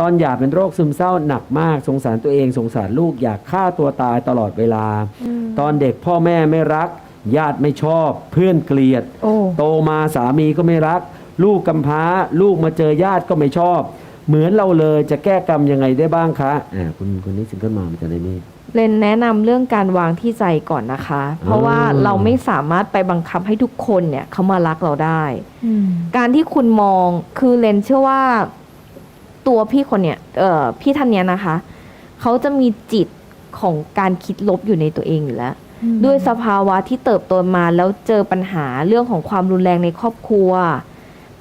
ตอนหยาเป็นโรคซึมเศร้าหนักมากสงสารตัวเองสงสารลูกอยากฆ่าตัวตายตลอดเวลา ตอนเด็กพ่อแม่ไม่รัก ญาติไม่ชอบ เพื่อนเกลียดโอ้โตมาสามีก็ไม่รัก ลูกกำพร้า ลูกมาเจอญาติก็ไม่ชอบ เหมือนเราเลยจะแก้กรรมยังไงได้บ้างคะอ่าคุณคนนี้ซิงเกิลมามันจะได้นี่เรนแนะนำเรื่องการวางที่ใจก่อนนะคะ เพราะว่าเราไม่สามารถไปบังคับให้ทุกคนเนี่ยเขามารักเราได้ การที่คุณมองคือเรนเชื่อว่า ตัวพี่คนเนี่ยเอ่อพี่ท่านเนี้ยนะคะ เขาจะมีจิตของการคิดลบอยู่ในตัวเองอยู่แล้ว ด้วยสภาวะที่เติบโตมาแล้วเจอปัญหาเรื่องของความรุนแรงในครอบครัว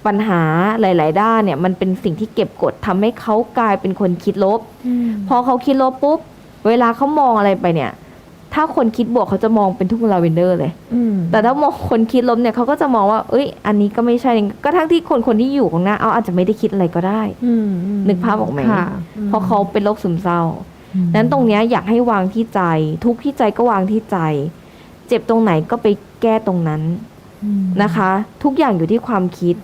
ปัญหาหลาย ๆ ด้านเนี่ยมันเป็นสิ่งที่เก็บกดทำให้เขากลายเป็นคนคิดลบ พอเขาคิดลบปุ๊บ เวลาเขามองอะไรไปเนี่ย ถ้าคนคิดบวกเขาจะมองเป็นทุกลาเวนเดอร์เลยแต่ถ้ามองคนคิดลบเนี่ยเขาก็จะมองว่า เอ้ย อันนี้ก็ไม่ใช่ ก็ทั้งที่คนคนที่อยู่ของหน้าเอาอาจจะไม่ได้คิดอะไรก็ได้นึกภาพออกไหมค่ะเพราะเขาเป็นโรคซึมเศร้านั้นตรงเนี้ยอยากให้วางที่ใจ ทุกข์ที่ใจก็วางที่ใจ เจ็บตรงไหนก็ไปแก้ตรงนั้นนะคะ ทุกอย่างอยู่ที่ความคิด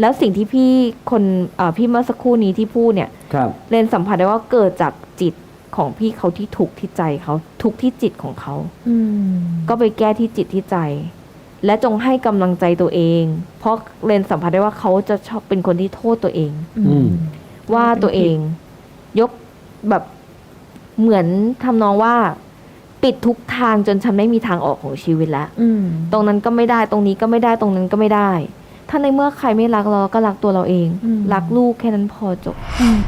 แล้วสิ่งที่พี่คนเอ่อพี่เมื่อสักครู่นี้ที่พูดเนี่ย ครับ เรนสัมผัสได้ว่าเกิดจากจิต ของพี่เขาที่ถูกข์ที่ใจเขาทุกข์ที่จิตของเขาก็ไปแก้ที่จิตที่ใจ และจงให้กำลังใจตัวเอง เพราะเรนสัมผัสได้ว่าเขาจะชอบเป็นคนที่โทษตัวเองอืมว่าตัวเอง ยกแบบเหมือนทำนองว่า ปิดทุกทางจนฉันไม่มีทางออกของชีวิตแล้วตรงนั้นก็ไม่ได้ตรงนี้ก็ไม่ได้ตรงนั้นก็ไม่ได้ ถ้าในเมื่อใครไม่รักเราก็รักตัวเราเองอืมรักลูกแค่นั้นพอจบอืม